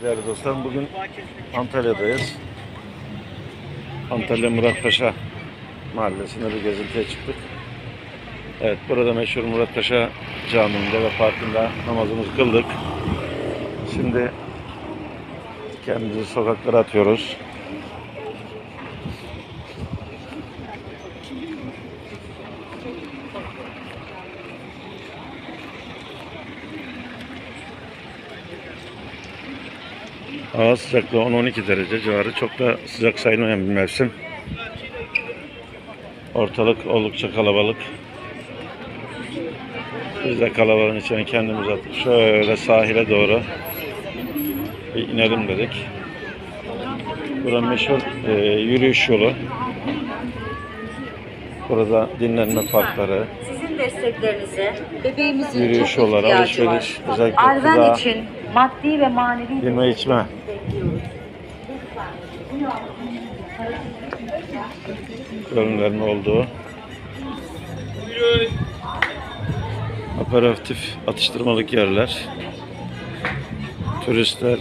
Değerli dostlarım bugün Antalya'dayız. Antalya Muratpaşa mahallesinde bir gezintiye çıktık. Evet burada meşhur Muratpaşa Camii'nde ve parkında namazımızı kıldık. Şimdi kendimizi sokaklara atıyoruz. Hava sıcaklığı 10-12 derece civarı. Çok da sıcak sayılmayan bir mevsim. Ortalık oldukça kalabalık. Biz de kalabalığın içine kendimizi attık. Şöyle sahile doğru bir inelim dedik. Burası meşhur e, yürüyüş yolu. Burada dinlenme parkları, Sizin desteklerinize bebeğimizin Yürüyüş çok yolları, ihtiyacı var. alışveriş, özellikle Arven gıda, için maddi ve manevi yeme içme. Ürünlerin olduğu aperatif atıştırmalık yerler. Turistler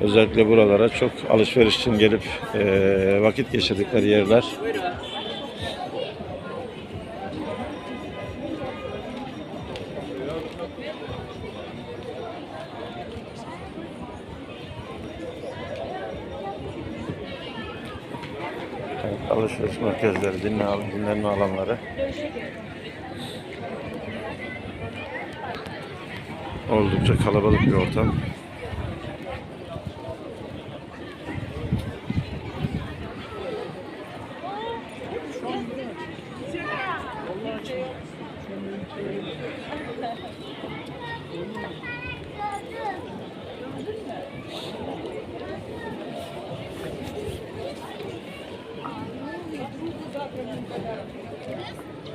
özellikle buralara çok alışveriş için gelip eee, vakit geçirdikleri yerler. Evet, alışveriş merkezleri, dinle, dinlenme alanları. Oldukça kalabalık bir ortam.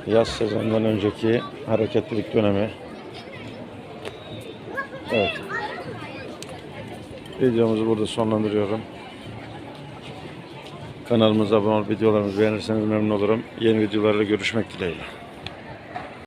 Yaz sezonundan önceki hareketlilik dönemi. Evet. Videomuzu burada sonlandırıyorum. Kanalımıza abone olup videolarımızı beğenirseniz memnun olurum. Yeni videolarla görüşmek dileğiyle.